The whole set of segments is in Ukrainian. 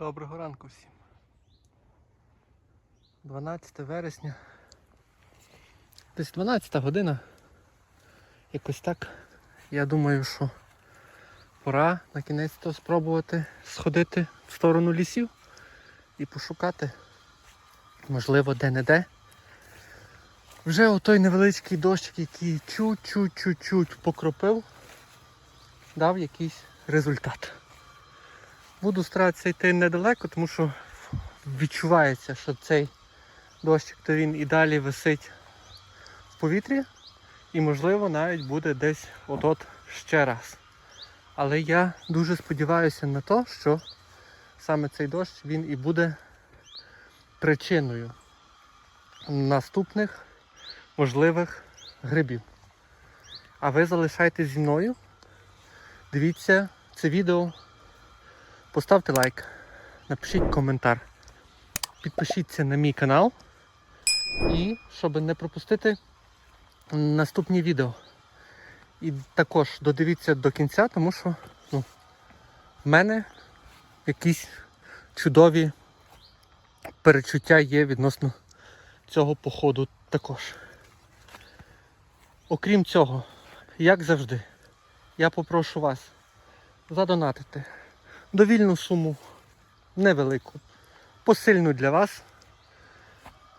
Доброго ранку всім. 12 вересня. Десь 12 година. Якось так. Я думаю, що пора на кінець то спробувати сходити в сторону лісів і пошукати. Можливо, де-не-де. Вже отой невеличкий дощик, який чуть-чуть-чуть покропив, дав якийсь результат. Буду старатися йти недалеко, тому що відчувається, що цей дощик то він і далі висить в повітрі. І можливо навіть буде десь от-от ще раз. Але я дуже сподіваюся на те, що саме цей дощ він і буде причиною наступних можливих грибів. А ви залишайтесь зі мною. Дивіться це відео. Поставте лайк, напишіть коментар, підпишіться на мій канал і щоб не пропустити наступні відео. І також додивіться до кінця, тому що ну, в мене якісь чудові перечуття є відносно цього походу також. Окрім цього, як завжди, я попрошу вас задонатити довільну суму, невелику, посильну для вас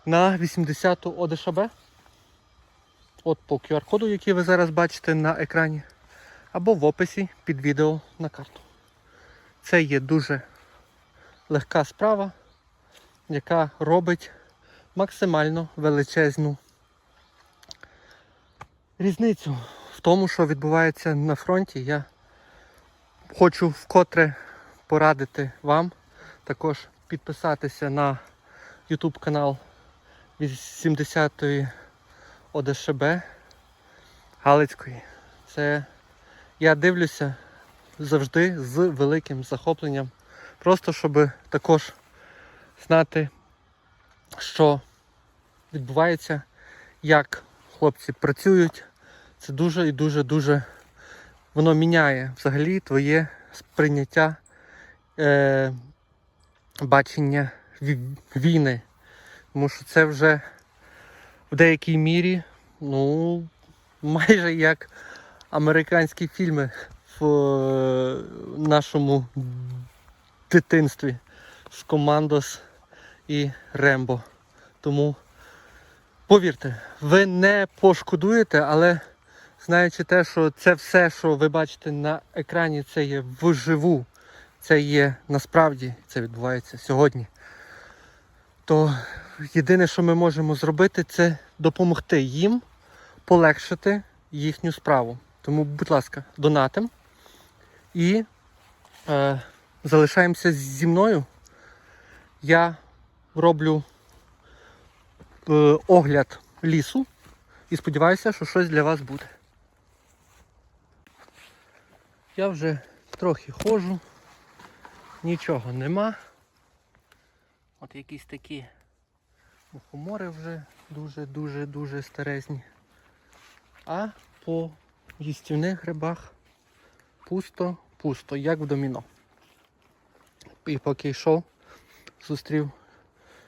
на 80-ту ОДШБ. От по QR-коду, який ви зараз бачите на екрані, або в описі під відео на карту. Це є дуже легка справа, яка робить максимально величезну різницю в тому, що відбувається на фронті. Я хочу вкотре порадити вам також підписатися на YouTube канал 80-ї ОДШБ Галицької. Це я дивлюся завжди з великим захопленням. Просто щоб також знати, що відбувається, як хлопці працюють. Це дуже і дуже дуже воно міняє взагалі твоє сприйняття е, бачення війни. Тому що це вже в деякій мірі, ну, майже як американські фільми в е, нашому дитинстві з Командос і Рембо. Тому повірте, ви не пошкодуєте, але знаючи те, що це все, що ви бачите на екрані, це є вживу, це є насправді, це відбувається сьогодні. То єдине, що ми можемо зробити, це допомогти їм полегшити їхню справу. Тому, будь ласка, донатим і е, залишаємося зі мною. Я роблю е, огляд лісу і сподіваюся, що щось для вас буде. Я вже трохи ходжу, нічого нема. От якісь такі мухомори вже дуже-дуже-дуже старезні. А по їстівних грибах пусто, пусто, як в доміно. І поки йшов, зустрів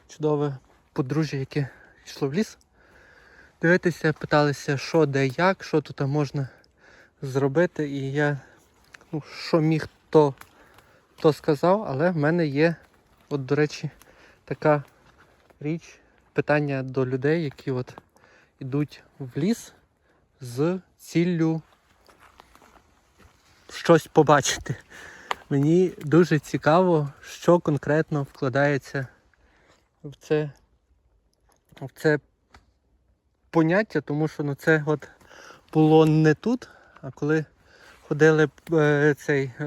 чудове подружжя, яке йшло в ліс. Дивитися, питалися, що де як, що тут можна зробити. І я, ну, що міг, то, то сказав, але в мене є, от, до речі, така річ, питання до людей, які от йдуть в ліс з ціллю щось побачити. Мені дуже цікаво, що конкретно вкладається в це, в це поняття, тому що ну, це от було не тут, а коли ходили е, цей, е,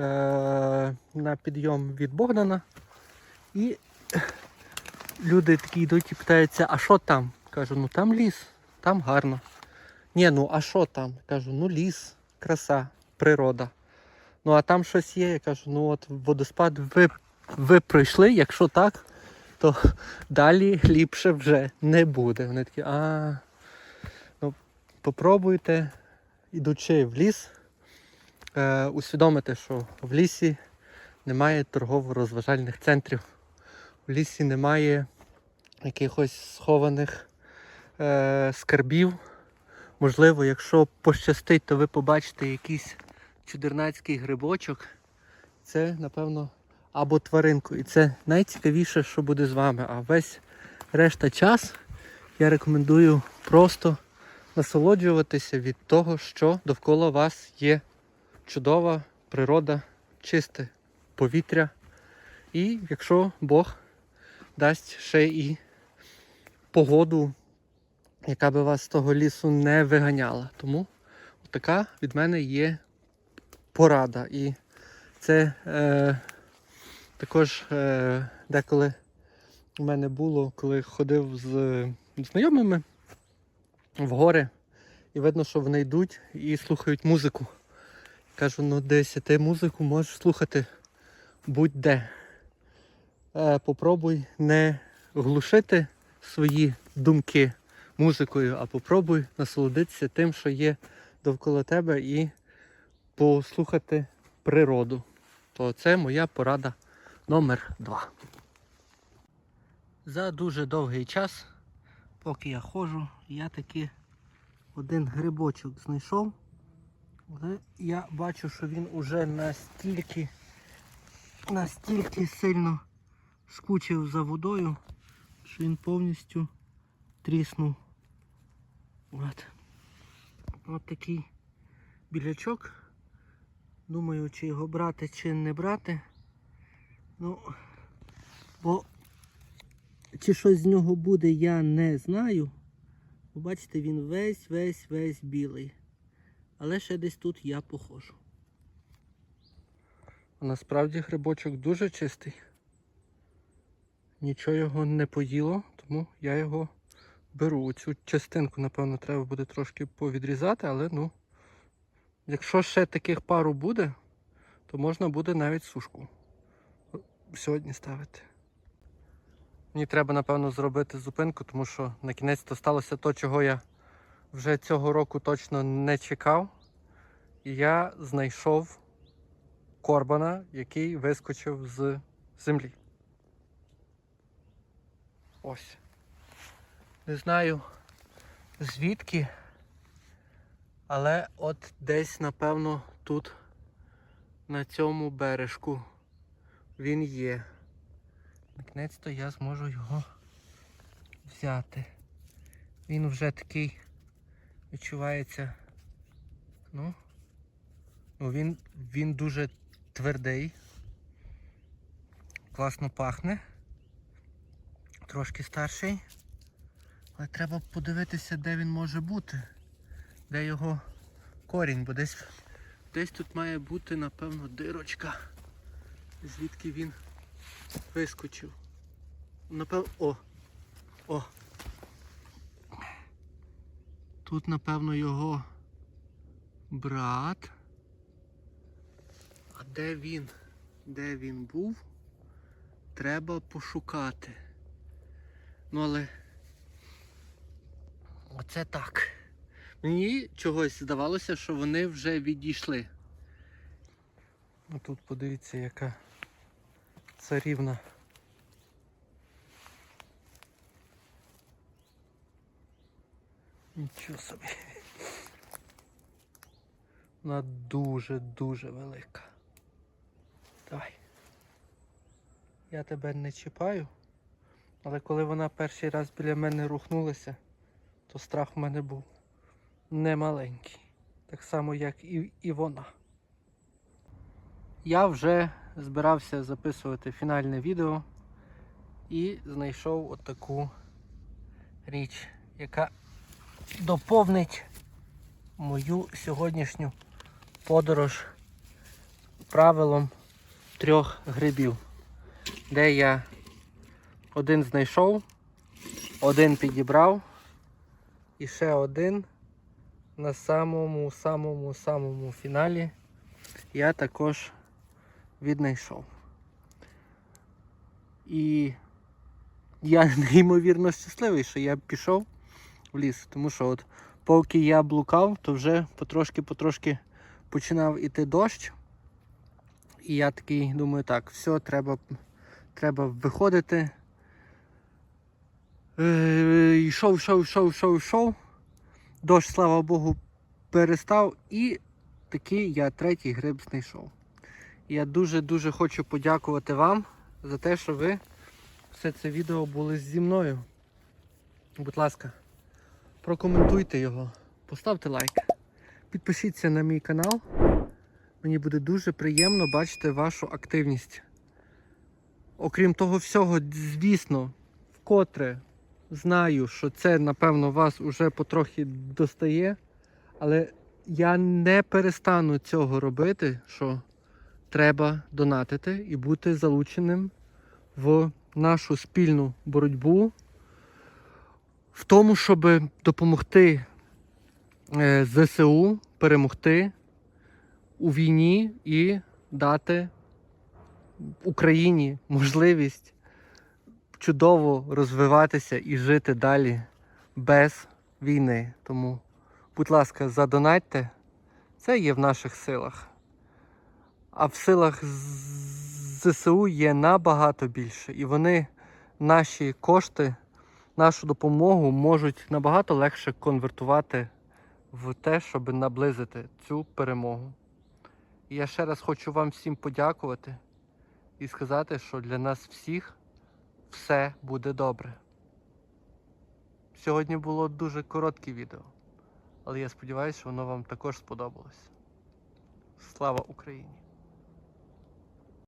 на підйом від Богдана, і люди такі йдуть і питаються, а що там? Кажу, ну там ліс, там гарно. Ні, ну а що там? Кажу, ну ліс, краса, природа. Ну а там щось є. Я кажу, ну от водоспад ви, ви пройшли, якщо так, то далі ліпше вже не буде. Вони такі, а ну попробуйте, ідучи в ліс, е, усвідомити, що в лісі немає торгово-розважальних центрів. У лісі немає якихось схованих е, скарбів. Можливо, якщо пощастить, то ви побачите якийсь чудернацький грибочок. Це, напевно, або тваринку. І це найцікавіше, що буде з вами. А весь решта час я рекомендую просто насолоджуватися від того, що довкола вас є чудова природа, чисте повітря. І якщо Бог дасть ще і погоду, яка би вас з того лісу не виганяла. Тому така від мене є порада. І це е, також е, деколи у мене було, коли ходив з знайомими в гори, і видно, що вони йдуть і слухають музику. Кажу, ну десь ти музику можеш слухати будь-де. Е, попробуй не глушити свої думки музикою, а попробуй насолодитися тим, що є довкола тебе, і послухати природу. То це моя порада номер два. За дуже довгий час, поки я ходжу, я таки один грибочок знайшов. Але я бачу, що він уже настільки, настільки сильно скучив за водою, що він повністю тріснув. От. От такий білячок. Думаю, чи його брати, чи не брати. Ну, бо чи щось з нього буде, я не знаю. Бачите, він весь, весь, весь білий. Але ще десь тут я похожу. Насправді грибочок дуже чистий. Нічого його не поїло, тому я його беру. Цю частинку, напевно, треба буде трошки повідрізати, але ну, якщо ще таких пару буде, то можна буде навіть сушку сьогодні ставити. Мені треба, напевно, зробити зупинку, тому що на кінець то сталося то, чого я вже цього року точно не чекав. І я знайшов корбана, який вискочив з землі. Ось. Не знаю звідки, але от десь, напевно, тут на цьому бережку він є. Накінець-то я зможу його взяти. Він вже такий відчувається. Ну, ну він, він дуже твердий. Класно пахне. Трошки старший. Але треба подивитися, де він може бути. Де його корінь, бо десь, десь тут має бути, напевно, дирочка. Звідки він вискочив. Напевно... О! О! Тут, напевно, його брат. А де він? Де він був? Треба пошукати. Ну але оце так. Мені чогось здавалося, що вони вже відійшли. Ну тут подивіться, яка царівна. Нічого собі. Вона дуже-дуже велика. Давай. Я тебе не чіпаю, але коли вона перший раз біля мене рухнулася, то страх в мене був немаленький. Так само, як і, і вона. Я вже збирався записувати фінальне відео і знайшов отаку річ, яка доповнить мою сьогоднішню подорож правилом трьох грибів, де я один знайшов, один підібрав і ще один на самому самому самому фіналі я також віднайшов. І я неймовірно щасливий, що я пішов в ліс, тому що от поки я блукав, то вже потрошки-потрошки починав іти дощ. І я такий думаю, так, все, треба, треба виходити. Е, Йшов, йшов, йшов, йшов, йшов. Дощ, слава Богу, перестав. І такий я третій гриб знайшов. Я дуже-дуже хочу подякувати вам за те, що ви все це відео були зі мною. Будь ласка, прокоментуйте його, поставте лайк, підпишіться на мій канал. Мені буде дуже приємно бачити вашу активність. Окрім того всього, звісно, вкотре знаю, що це, напевно, вас уже потрохи достає, але я не перестану цього робити, що треба донатити і бути залученим в нашу спільну боротьбу в тому, щоб допомогти е, ЗСУ перемогти у війні і дати Україні можливість чудово розвиватися і жити далі без війни. Тому, будь ласка, задонатьте. Це є в наших силах. А в силах ЗСУ є набагато більше. І вони наші кошти, нашу допомогу можуть набагато легше конвертувати в те, щоб наблизити цю перемогу. І я ще раз хочу вам всім подякувати і сказати, що для нас всіх все буде добре. Сьогодні було дуже коротке відео, але я сподіваюся, воно вам також сподобалось. Слава Україні!